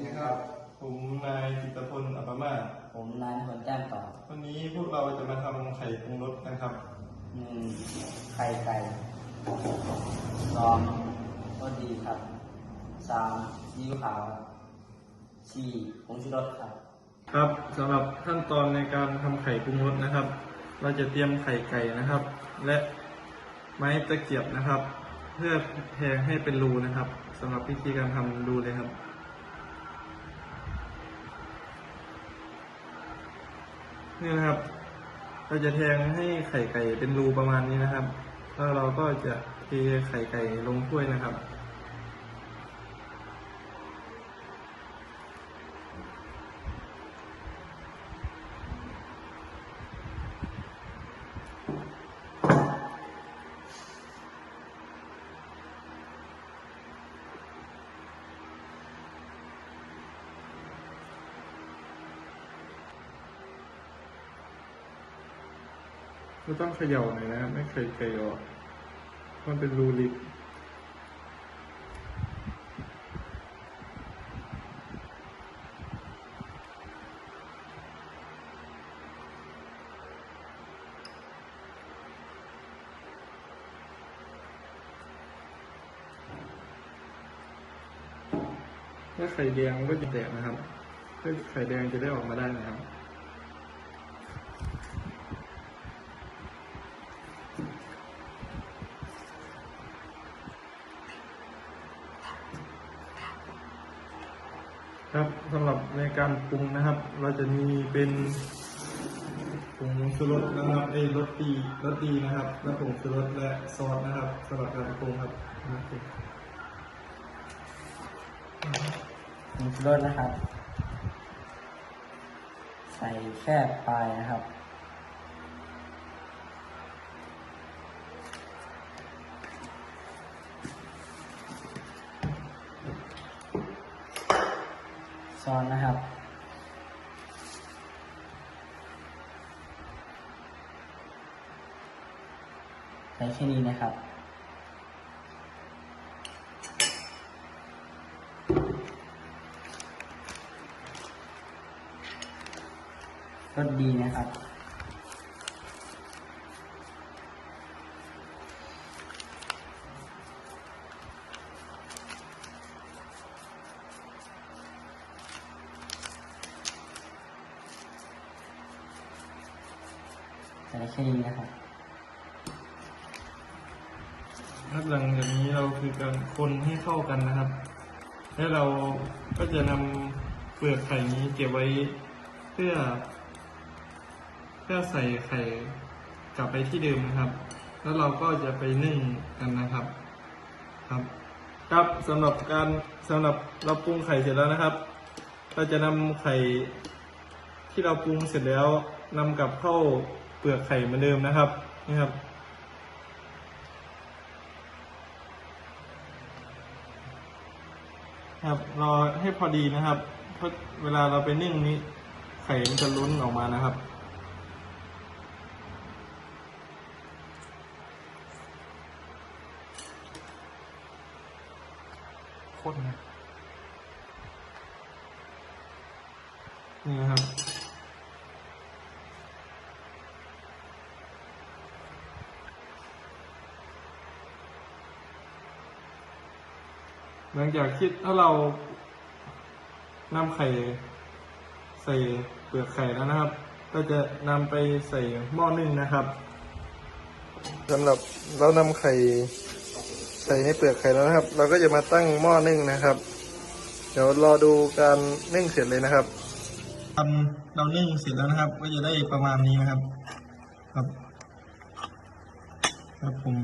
ดีครับ ผมนายจิตรพลอัปปมาศผมนายพลแจ้งต่อวันนี้พวกเราจะมาทำไข่ปรุงรสนะครับหนึ่งไข่ไก่สองรสดีครับสามซีอิ๊วขาวสี่ผงชูรสครับครับสำหรับขั้นตอนในการทำไข่ปรุงรสนะครับ เราจะเตรียมไข่ไก่นะครับ และไม้ตะเกียบนะครับ เพื่อแทงให้เป็นรูนะครับสำหรับวิธีการทำดูเลยครับ นี่นะครับ เราจะแทงให้ไข่ไก่เป็นรูประมาณนี้นะครับ แล้วเราก็จะเทไข่ไก่ลงถ้วยนะครับ ก็ต้องเขย่าหน่อยนะครับไม่เคยไก่ออกมันเป็นรูลิกถ้าไข่แดงก็จะแตกนะครับเพื่อไข่แดงจะได้ออกมาได้นะครับ ครับสำหรับในการปรุงนะครับ เราจะมีเป็นผงชูรสนะครับไอ้รสดีรสดีนะครับ และผงชูรสและซอสนะครับสำหรับการปรุงครับผงชูรสนะครับ ใส่แค่ปลายนะครับ ซอนนะครับ ใช้แค่นี้นะครับก็ดีนะครับ ใส่แค่นี้นะครับครับหลังจากนี้เราคือการคนให้เข้ากันนะครับ และเราก็จะนำเปลือกไข่นี้เก็บไว้เพื่อ เพื่อใส่ไข่กลับไปที่เดิมนะครับ แล้วเราก็จะไปนึ่งกันนะครับ ครับ ครับสำหรับการสำหรับเราปรุงไข่เสร็จแล้วนะครับ เราจะนำไข่ที่เราปรุงเสร็จแล้วนำกลับเข้า เปลือกไข่เหมือนเดิมนะครับนี่ครับ ครับรอให้พอดีนะครับเพราะเวลาเราไปนึ่งนี้ไข่มันจะล้นออกมานะครับโคตรนะนี่นะครับ หลังจากที่ถ้าเรานำไข่ใส่เปลือกไข่แล้วนะครับ ก็จะนำไปใส่หม้อนึ่งนะครับสำหรับเรานำไข่ใส่ในเปลือกไข่แล้วนะครับ เราก็จะมาตั้งหม้อนึ่งนะครับ เดี๋ยวรอดูการนึ่งเสร็จเลยนะครับทำเรานึ่งเสร็จแล้วนะครับ ก็จะได้ประมาณนี้นะครับ ครับ ครับผม